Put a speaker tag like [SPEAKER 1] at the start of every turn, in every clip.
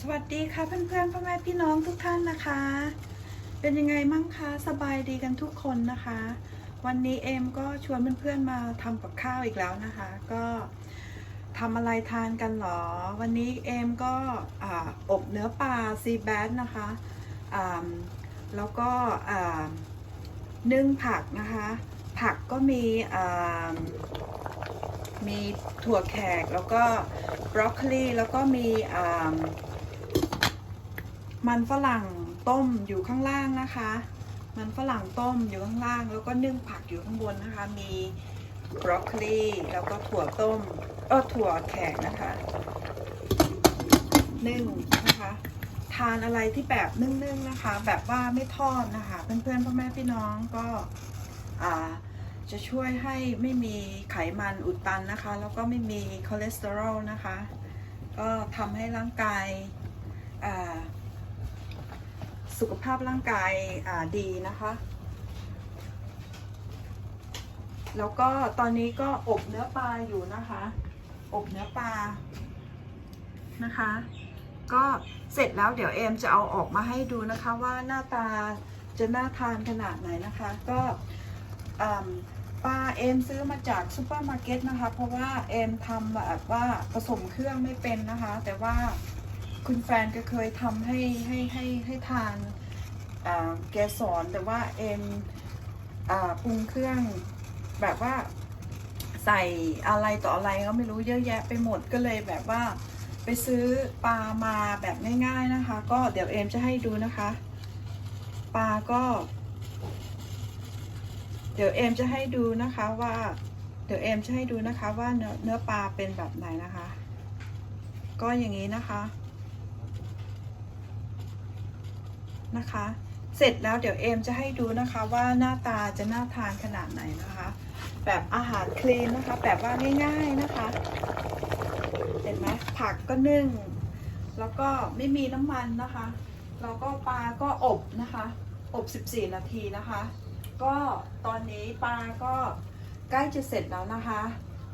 [SPEAKER 1] สวัสดีค่ะเพื่อนๆพ่อแม่พี่น้องทุกท่านนะคะ เป็นยังไงมั่งคะสบายดีกันทุกคนนะคะ วันนี้เอมก็ชวนเพื่อนๆมาทำกับข้าวอีกแล้วนะคะ ก็ทำอะไรทานกันหรอ วันนี้เอมก็ออบเนื้อปลาซีแบดนะคะแล้วก็นึ่งผักนะคะ ผักก็มีมีถั่วแขกแล้วก็บรอกโคลีแล้วก็มี มันฝรั่งต้มอยู่ข้างล่างนะคะ มันฝรั่งต้มอยู่ข้างล่าง แล้วก็นึ่งผักอยู่ข้างบนนะคะ มีบรอกโคลีแล้วก็ถั่วต้มเออถั่วแขกนะคะนึ่งนะคะทานอะไรที่แบบนึ่งๆนะคะ แบบว่าไม่ทอดนะคะ เพื่อนๆพ่อแม่พี่น้องก็อ่าจะช่วยให้ไม่มีไขมันอุดตันนะคะ แล้วก็ไม่มีคอเลสเตอรอลนะคะ ก็ทำให้ร่างกายอ่า สุขภาพร่างกายดีนะคะ แล้วก็ตอนนี้ก็อบเนื้อปลาอยู่นะคะ อบเนื้อปลานะคะ ก็เสร็จแล้วเดี๋ยวเอมจะเอาออกมาให้ดูนะคะว่าหน้าตาจะน่าทานขนาดไหนนะคะ ก็ปลาเอมซื้อมาจากซูเปอร์มาร์เก็ตนะคะ เพราะว่าเอมทำแบบว่าผสมเครื่องไม่เป็นนะคะ แต่ว่า คุณแฟนก็เคยทำให้ให้ให้ให้ทานแกสอนแต่ว่าเอ็มปรุงเครื่องแบบว่าใส่อะไรต่ออะไรก็ไม่รู้เยอะแยะไปหมดก็เลยแบบว่าไปซื้อปลามาแบบง่าย ๆนะคะ ก็เดี๋ยวเอ็มจะให้ดูนะคะ ปลาก็ เดี๋ยวเอมจะให้ดูนะคะว่า เดี๋ยวเอมจะให้ดูนะคะว่าเนื้อเนื้อปลาเป็นแบบไหนนะคะ ก็อย่างนี้นะคะ นะคะ เสร็จแล้วเดี๋ยวเอมจะให้ดูนะคะว่าหน้าตาจะน่าทานขนาดไหนนะคะ แบบอาหารคลีนนะคะ แบบว่าง่าย ๆนะคะ เห็นไหมผักก็นึ่ง แล้วก็ไม่มีน้ำมันนะคะ แล้วก็ปลาก็อบนะคะ อบ 14 นาทีนะคะ ก็ตอนนี้ปลาก็ใกล้จะเสร็จแล้วนะคะ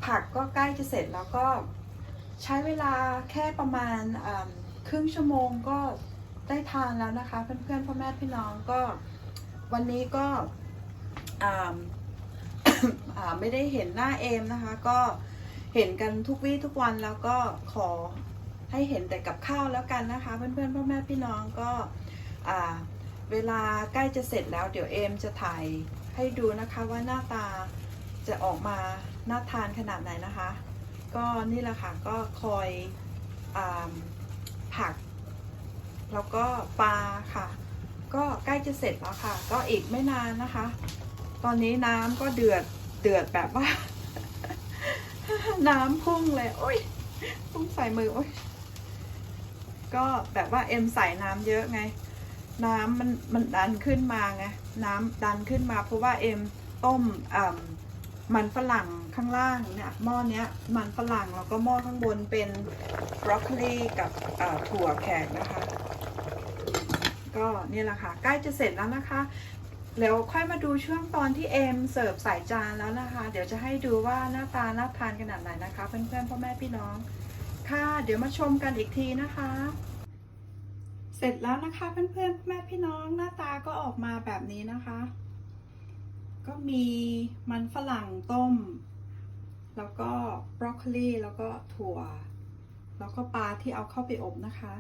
[SPEAKER 1] ผักก็ใกล้จะเสร็จแล้วก็ใช้เวลาแค่ประมาณครึ่งชั่วโมงก็ ได้ทานแล้วนะคะ เพื่อนๆพ่อแม่พี่น้องก็วันนี้ก็ไม่ได้เห็นหน้าเอมนะคะ ก็เห็นกันทุกวี่ทุกวันแล้วก็ขอให้เห็นแต่กับข้าวแล้วกันนะคะ เพื่อนๆพ่อแม่พี่น้องก็เวลาใกล้จะเสร็จแล้วเดี๋ยวเอมจะถ่ายให้ดูนะคะว่าหน้าตาจะออกมาน่าทานขนาดไหนนะคะ ก็นี่แหละค่ะก็คอยอา แล้วก็ปลาค่ะ ก็ใกล้จะเสร็จแล้วค่ะ ก็อีกไม่นานนะคะ ตอนนี้น้ำก็เดือดเดือดแบบว่า น้ำพุ่งเลย โอ้ยพุ่งใส่มือโอ้ยก็แบบว่าเอ็มใส่น้ำเยอะไง น้ำมันมันดันขึ้นมาไงน้ำดันขึ้นมาเพราะว่าเอ็มต้มอ่ำมันฝรั่งข้างล่างเนี่ยหม้อเนี้ยมันฝรั่งแล้วก็หม้อข้างบนเป็นบรอกโคลีกับถั่วแขกนะคะ ก็นี่แหละค่ะ ใกล้จะเสร็จแล้วนะคะแล้วค่อยมาดูช่วงตอนที่เอ็มเสิร์ฟใส่จานแล้วนะคะ เดี๋ยวจะให้ดูว่าหน้าตาน่าทานขนาดไหนนะคะ เพื่อนๆพ่อแม่พี่น้อง ค่ะ เดี๋ยวมาชมกันอีกทีนะคะ เสร็จแล้วนะคะเพื่อนๆแม่พี่น้องหน้าตาก็ออกมาแบบนี้นะคะ ก็มีมันฝรั่งต้ม แล้วก็บรอกโคลีแล้วก็ถั่ว แล้วก็ปลาที่เอาเข้าไปอบนะคะ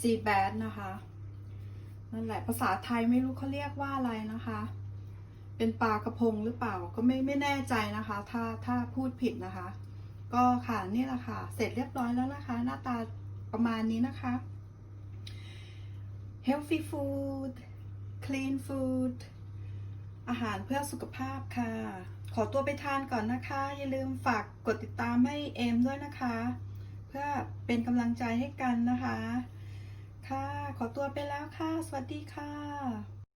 [SPEAKER 1] ซีแบดนะคะ นั่นแหละภาษาไทยไม่รู้เขาเรียกว่าอะไรนะคะ เป็นปลากระพงหรือเปล่าก็ไม่ไม่แน่ใจนะคะ ถ้าถ้าพูดผิดนะคะ ก็ค่ะนี่แหละค่ะ เสร็จเรียบร้อยแล้วนะคะ หน้าตาประมาณนี้นะคะ healthy food clean food อาหารเพื่อสุขภาพค่ะ ขอตัวไปทานก่อนนะคะ อย่าลืมฝากกดติดตามให้เอมด้วยนะคะ เพื่อเป็นกำลังใจให้กันนะคะ ค่ะ ขอตัวไปแล้วค่ะ สวัสดีค่ะ